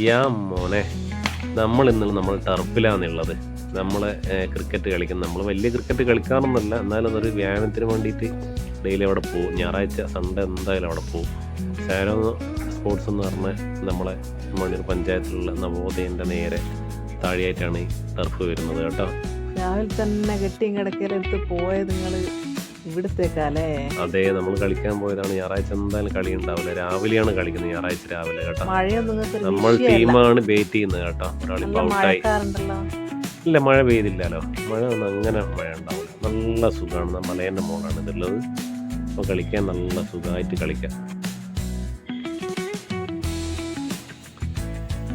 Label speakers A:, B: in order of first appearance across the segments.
A: യാ മോനെ. നമ്മൾ ഇന്നലെ നമ്മൾ ടർഫിലാന്നുള്ളത് നമ്മൾ ക്രിക്കറ്റ് കളിക്കും നമ്മൾ വലിയ ക്രിക്കറ്റ് കളിക്കാറൊന്നുമല്ല. എന്നാലും അതൊരു വ്യായാമത്തിന് വേണ്ടിയിട്ട് ഡെയിലി അവിടെ പോകും ഞായറാഴ്ച സൺഡേ എന്തായാലും അവിടെ പോകും സാരോ സ്പോർട്സ് എന്ന് പറഞ്ഞാൽ നമ്മളെ മണിയൂർ പഞ്ചായത്തിലുള്ള നവോദയന്റെ നേരെ താഴെയായിട്ടാണ് ഈ ടർഫ് വരുന്നത് കേട്ടോ.
B: രാവിലെ തന്നെ കെട്ടിയും കിടക്കലെടുത്ത് പോയത് നിങ്ങൾ ഇവിടത്തേക്കല്ലേ
A: അതേ നമ്മൾ കളിക്കാൻ പോയതാണ്. ഞായറാഴ്ച എന്തായാലും കളി ഉണ്ടാവില്ല. രാവിലെയാണ് കളിക്കുന്നത് ഞായറാഴ്ച രാവിലെ കേട്ടോ. നമ്മൾ ടീമാണ് ബേറ്റ് ചെയ്യുന്നത് കേട്ടോ. ഒരാളിപ്പോൾ ഔട്ടായി ഇല്ല മഴ പെയ്തില്ലല്ലോ. മഴ ഒന്നും അങ്ങനെ മഴ ഉണ്ടാവില്ല. നല്ല സുഖമാണ്. മലേന്റെ മോളാണ് ഇതുള്ളത്. അപ്പോൾ കളിക്കാൻ നല്ല സുഖമായിട്ട് കളിക്കാം.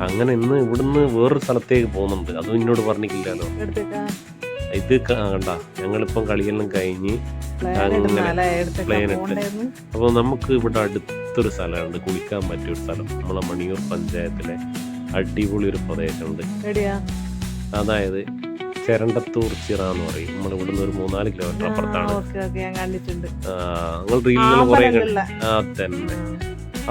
A: അങ്ങനെ ഇന്ന് ഇവിടുന്ന് വേറൊരു സ്ഥലത്തേക്ക് പോകുന്നുണ്ട്. അതും എന്നോട് പറഞ്ഞിട്ടില്ലല്ലോ. ഇത് കണ്ട. ഞങ്ങളിപ്പം കളിയെല്ലാം കഴിഞ്ഞ് അങ്ങനെ ഇട്ട്. അപ്പോൾ നമുക്ക് ഇവിടെ അടുത്തൊരു സ്ഥലമുണ്ട്. കുളിക്കാൻ പറ്റിയ ഒരു സ്ഥലം. നമ്മളെ മണിയൂർ പഞ്ചായത്തിലെ അടിപൊളി ഒരു പ്രദേശമുണ്ട്. അതായത് ചെരണ്ടത്തൂർ ചിറ എന്ന് പറയും. നമ്മൾ ഇവിടുന്ന് ഒരു മൂന്നാൽ കിലോമീറ്റർ അപ്പുറത്താണ്. നിങ്ങൾ റീലിൽ കുറെ. ആ തന്നെ.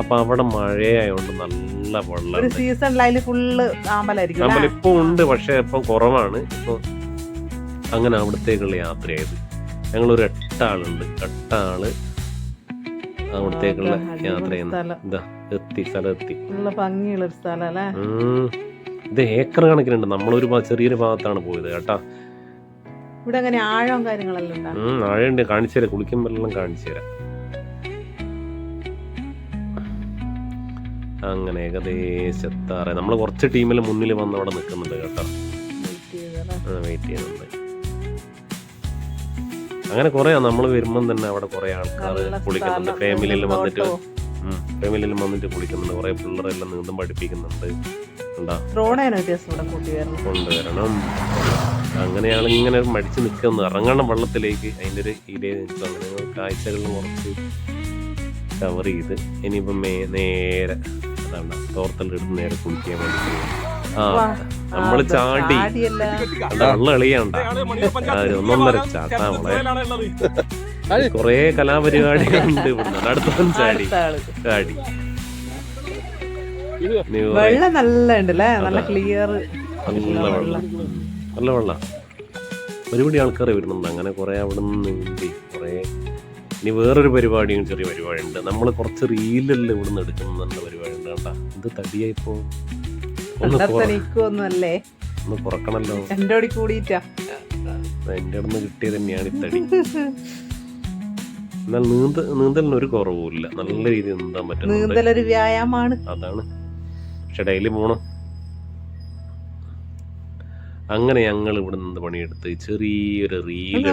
A: അപ്പൊ അവിടെ മഴയായോണ്ട് നല്ല വെള്ളം
B: സീസണിൽ അതിൽ ഫുള്ള് ആമ്പലായിരിക്കും?
A: ഇപ്പൊ ഉണ്ട് പക്ഷെ ഇപ്പം കുറവാണ്. ഇപ്പൊ അങ്ങനെ അവിടത്തേക്കുള്ള യാത്രയായത്. ഞങ്ങളൊരു എട്ടാളുണ്ട്. എട്ടാൾ അവിടത്തേക്കുള്ള യാത്ര. ഇതാ എത്തി സ്ഥലം എത്തി
B: നല്ല ഭംഗിയുള്ള ഒരു സ്ഥലം
A: ഇത് ഏക്കർ കണക്കിനുണ്ട്. നമ്മളൊരു ചെറിയൊരു ഭാഗത്താണ് പോയത് കേട്ടാ.
B: ഇവിടെ അങ്ങനെ ആഴവും കാര്യങ്ങളെല്ലാം
A: ആഴമുണ്ട്. കാണിച്ചു തരാം. കുളിക്കുമ്പോഴെല്ലാം കാണിച്ചു തരാം. അങ്ങനെ ഏകദേശം എത്താറ് നമ്മൾ കുറച്ച് ടീമിൽ മുന്നിൽ വന്ന് അവിടെ നിൽക്കുന്നുണ്ട് കേട്ടോ. വെയിറ്റ് ചെയ്യുന്നുണ്ട്. അങ്ങനെ കുറേ നമ്മൾ വരുമ്പം തന്നെ അവിടെ കുറേ ആൾക്കാർ കുളിക്കുന്നുണ്ട്. ഫാമിലിയിൽ വന്നിട്ട് ഫാമിലിയിൽ വന്നിട്ട് കുളിക്കുന്നുണ്ട്. കുറേ പിള്ളേരെല്ലാം നീന്തം പഠിപ്പിക്കുന്നുണ്ട്. കൊണ്ടുവരണം. അങ്ങനെയാണ് ഇങ്ങനെ മടിച്ചു നിൽക്കുന്നത്. ഇറങ്ങണം വെള്ളത്തിലേക്ക്. അതിന്റെ ഒരു ഇടയിൽ നിൽക്കും അങ്ങനെ കാഴ്ചകളിൽ കുറച്ച് കവർ ചെയ്ത് ഇനിയിപ്പം നേരെ അതാണ് തോർത്തലെടുത്ത് നേരെ കുളിക്കാൻ വേണ്ടി ആ, ചാടി. വെള്ളം എളിയണ്ട ഒന്നൊന്നര ചാട്ടാ നമ്മളെ കൊറേ കലാപരിപാടികളുണ്ട് ഇവിടുന്ന്. അടുത്തവൻ ചാടി. ചാടി.
B: വെള്ളം നല്ല ഉണ്ടല്ലേ നല്ല. ക്ലിയർ
A: നല്ല വെള്ളം. നല്ല വെള്ളം. ഒരുപാട് ആൾക്കാർ വരുന്നുണ്ട്. അങ്ങനെ കുറെ അവിടെ നിന്ന് നീന്തി കുറെ ഇനി വേറൊരു പരിപാടിയും ചെറിയ പരിപാടി ഉണ്ട് നമ്മൾ കുറച്ച് റീലെല്ലാം ഇവിടെ നിന്ന് എടുക്കുന്ന നല്ല പരിപാടി ഉണ്ട് കേട്ടാ. ഇത് തടിയായിപ്പോ. ഒന്ന് കുറ-
B: കണ്ടെത്തനിക്കൊന്നും അല്ലേ
A: ഒന്ന് കുറക്കണല്ലോ
B: എന്റെ ഓടി കൂടിയിട്ടാ
A: കിട്ടിയത് തന്നെയാണ് ഇത്തടി. തടി എന്നാൽ നീന്ത നീന്തലിന് ഒരു കുറവുമില്ല. നല്ല രീതിയിൽ നീന്താൻ പറ്റും
B: നീന്തൽ ഒരു വ്യായാമമാണ്
A: അതാണ്. പക്ഷെ ഡെയിലി പോണം. അങ്ങനെ ഞങ്ങൾ ഇവിടെ നിന്ന് പണിയെടുത്ത് ചെറിയൊരു റീൽ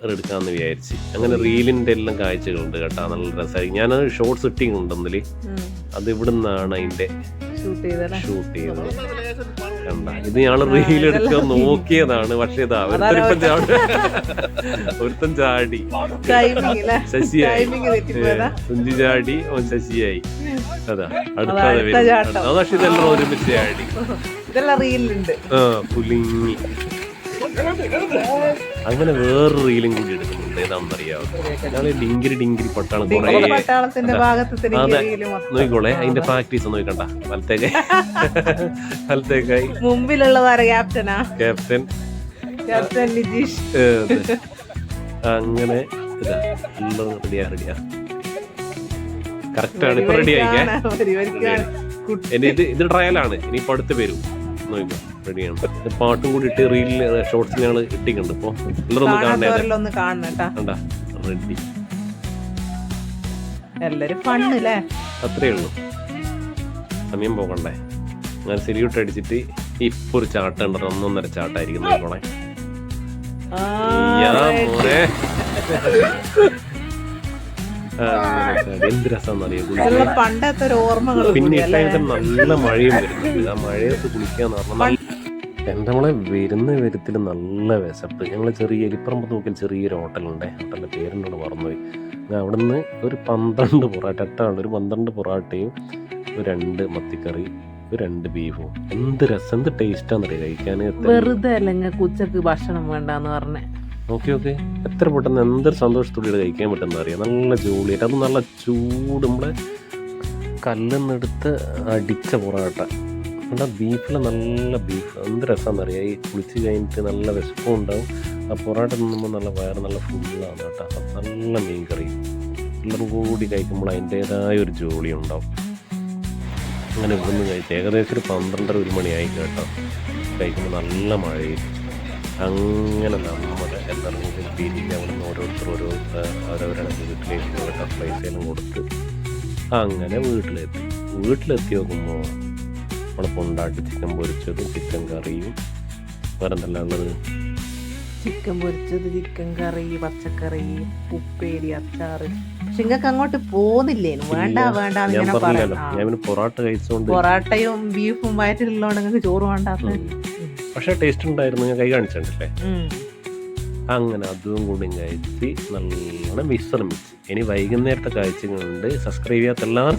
A: എടുക്കാന്ന് വിചാരിച്ച്. അങ്ങനെ റീലിന്റെ എല്ലാം കാഴ്ചകളുണ്ട് കേട്ടോ. നല്ല രസമായി ഞാനത് ഷോർട്സ് ഇട്ടിങ് ഉണ്ടെന്നിൽ അത് ഇവിടുന്നാണ് അതിന്റെ
B: ഷൂട്ട്
A: ചെയ്തത്. കണ്ട ഇത് ഞങ്ങൾ റീൽ എടുക്കാൻ നോക്കിയതാണ്. പക്ഷെ ഇതാ ഒരുത്തനിപ്പം ചാടി. ഒരുത്തൻ ചാടി. ശശിയായി. സുഞ്ചി ചാടി ഓൻ ശശിയായി. അതാ അടുത്തത്. അത് പക്ഷെ ഇതെല്ലാം ഒരുമിച്ച് ചാടി.
B: ഇതെല്ലാം റീലുണ്ട്
A: ആ കുലുങ്ങി അങ്ങനെ വേറൊരു റീലും കൂടി എടുക്കുന്നുണ്ട്. ഏതാണെന്നറിയാവോ ഞങ്ങൾ ഡിങ്കിരി ഡിങ്കിരി പട്ടാളം കൊറേ. അതെ. നോക്കിക്കോളെ അതിന്റെ പ്രാക്ടീസ് നോക്കണ്ട. വലത്തേക്കായി. വലത്തേക്കായി
B: മുമ്പിലുള്ളതാര ക്യാപ്റ്റനാ
A: ക്യാപ്റ്റൻ
B: ക്യാപ്റ്റൻ നിതീഷ്.
A: അങ്ങനെ ഇതാ. റെഡിയാ റെഡിയാ കറക്റ്റ് ആണ്. ഇപ്പൊ റെഡി ആയിക്കേ.
B: പരിപാടിക്കാണ്, പരിപാടിക്കാണ്. കുട്ടി
A: എന്റെ ഇത് ഇത് ട്രയലാണ് ഇനിയിപ്പോ അടുത്ത് വരും. നോക്കിക്കോ. റെഡിയാണ്. പാട്ട് കൂടി ഇട്ട് റീലിൽ ഷോർട്സ് ഞങ്ങൾ ഇട്ടിട്ടുണ്ട്. ഇപ്പൊ എല്ലാവരും കാണണേ റെഡി
B: എല്ലാരും ഫണ്ണല്ലേ
A: അത്രേ ഉള്ളൂ. സമയം പോകണ്ടേ? അങ്ങനെ സിരിയൂട്ട് അടിച്ചിട്ട് ഇപ്പൊ ഒരു ചാട്ടം ഉണ്ടോ ഒന്നൊന്നര ചാട്ടായിരിക്കും നോക്കണേ. എന്ത്
B: പണ്ടത്തെ ഓർമ്മകൾ
A: പിന്നെ ഇട്ടായിട്ട് നല്ല മഴയും വരുന്നുണ്ട്. ആ മഴയത്ത് കുളിക്കാന്ന് പറഞ്ഞാൽ എന്റെ നമ്മളെ വരുന്ന വിധത്തിൽ നല്ല വിശപ്പ്. ഞങ്ങൾ ചെറിയ എലിപ്പറമ്പ് നോക്കിൽ ചെറിയൊരു ഹോട്ടലുണ്ട്. ഹോട്ടലിന്റെ പേരിനോട് മറന്നുപോയി. ഞാൻ അവിടെ നിന്ന് ഒരു പന്ത്രണ്ട് പൊറാട്ട എട്ടാണ് ഒരു പന്ത്രണ്ട് പൊറാട്ടയും ഒരു രണ്ട് മത്തിക്കറി ഒരു രണ്ട് ബീഫും. എന്ത് രസം എന്ത് ടേസ്റ്റാന്നറിയാം കഴിക്കാൻ?
B: വെറുതെ അല്ലെങ്കിൽ ഉച്ചയ്ക്ക് ഭക്ഷണം വേണ്ടെന്ന് പറഞ്ഞേ.
A: Okay okay. എത്ര പെട്ടെന്ന് എന്തൊരു സന്തോഷത്തോടെ കഴിക്കാൻ പറ്റുന്ന അറിയാം നല്ല ജോളിയായിട്ട്. അത് നല്ല ചൂട്. നമ്മളെ കല്ലെന്നെടുത്ത് അടിച്ച പൊറോട്ട. എന്താ ബീഫിൽ നല്ല ബീഫ്. എന്ത് രസമാണെന്ന് അറിയാം ഈ കുളിച്ച് കഴിഞ്ഞിട്ട് നല്ല വിശപ്പും ഉണ്ടാവും ആ പൊറോട്ട തിന്നുമ്പോൾ നല്ല വയറ് നല്ല ഫുള്ളാണ് കേട്ടോ. അപ്പം നല്ല മീൻ കറി എല്ലാവരും കൂടി കഴിക്കുമ്പോൾ അതിന്റേതായ ഒരു ജോലി ഉണ്ടാവും അങ്ങനെ ഇവിടുന്ന് കഴിച്ച് ഏകദേശം ഒരു പന്ത്രണ്ടര ഒരു മണിയായി കേട്ടോ. കഴിക്കുമ്പോൾ നല്ല മഴയും. അങ്ങനെ നമ്മുടെ എല്ലാവരും കൂടി പിരിഞ്ഞ് അവിടെ നിന്ന് ഓരോരുത്തർ ഓരോരുത്തർ അവരവരുടെ വീട്ടിലേക്ക് പോയിട്ട് പൈസയിലും കൊടുത്ത് അങ്ങനെ വീട്ടിലെത്തി. വീട്ടിലെത്തി നോക്കുമ്പോൾ നമ്മളെ ഉണ്ടാക്കി ചിക്കൻ പൊരിച്ചതും ചിക്കൻ കറിയും. വേറെ എന്തെല്ലാം ഉള്ളത്
B: ചിക്കൻ പൊരിച്ചത് ചിക്കൻ കറി പച്ചക്കറി ഉപ്പേരി അച്ചാറ്. പക്ഷെ നിങ്ങൾക്ക് അങ്ങോട്ട് പോകുന്നില്ലേനു വേണ്ട വേണ്ട
A: ഞാൻ പൊറോട്ട കഴിച്ചുകൊണ്ട്
B: പൊറോട്ടയും ബീഫും വയറ്റിലുള്ളതുകൊണ്ട് നിങ്ങൾക്ക് ചോറ് വേണ്ടാത്ത
A: പക്ഷെ ടേസ്റ്റ് ഉണ്ടായിരുന്നു. ഞാൻ കൈ കാണിച്ചിട്ടില്ലേ അങ്ങനെ അതും കൂടി കഴിച്ച് നല്ലോണം വിശ്രമിച്ച് ഇനി വൈകുന്നേരത്തെ കാഴ്ച കാഴ്ചകളുണ്ട്. സബ്സ്ക്രൈബ് ചെയ്യാത്ത എല്ലാവരും